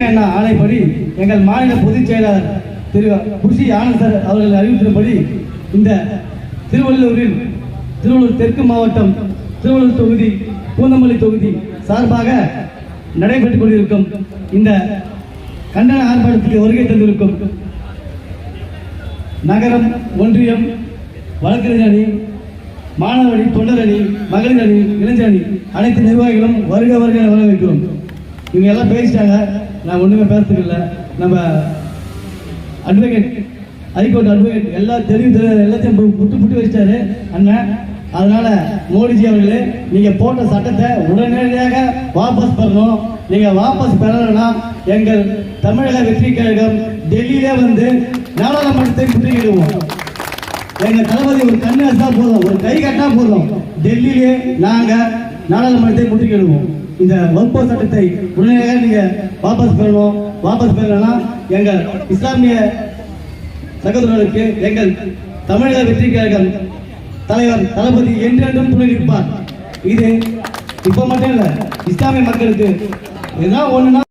என்ன ஆணைப்படி எங்கள் மாநில பொதுச் செயலாளர் திரு குஷி ஆனந்த் சார் அவர்கள் அறிவித்தபடி இந்த திருவள்ளூரில் திருவள்ளூர் தெற்கு மாவட்டம் திருவள்ளூர் தொகுதி பூந்தமல்லி தொகுதி சார்பாக நடைபெற்றுக் கொண்டிருக்கும் இந்த கண்டன ஆர்ப்பாட்டத்துக்கு வருகை தந்திருக்கும் நகரம் ஒன்றியம் வழக்கறிஞர் அணி மாணவர் அணி தொண்டர் அணி மகளிர் அணி இளைஞர் அணி அனைத்து நிர்வாகிகளும் வருக வருக வரவேற்கிறோம். இவங்க எல்லாம் பேசிட்டாங்க. நான் ஒண்ணுமே பேசுறதுக்கு இல்லை. நம்ம அட்வொகேட் ஹைகோர்ட் அட்வொகேட் எல்லா தெரியும் தெரியும் எல்லாத்தையும் புட்டு புட்டு வச்சிட்டாரு அண்ணன் அதனால மோடிஜி அவர்களே நீங்க போட்ட சட்டத்தை உடனடியாக வாபஸ் பெறணும். நீங்க வாபஸ் பெறலைன்னா எங்கள் தமிழக வெற்றி கழகம் டெல்லியிலே வந்து நாடாளுமன்றத்தை முற்றுகிடுவோம் எங்க தளபதி ஒரு கண்ணு அடிச்சா போதும் ஒரு கை கட்டா போதும். டெல்லியிலே நாங்க நாடாளுமன்றத்தை முற்றுகிடுவோம் இந்த வகுப்பு சட்டத்தை உடனடியாக நீங்க வாபஸ் பெறணும். வாபஸ் பெறலன்னா எங்கள் இஸ்லாமிய சகோதரர்களுக்கு எங்கள் தமிழக வெற்றி கழகம் தலைவர் தளபதி என்றென்றும் துணை நிற்பார் இது இப்ப மட்டும் இல்ல இஸ்லாமிய மக்களுக்கு ஏதாவது ஒண்ணுனா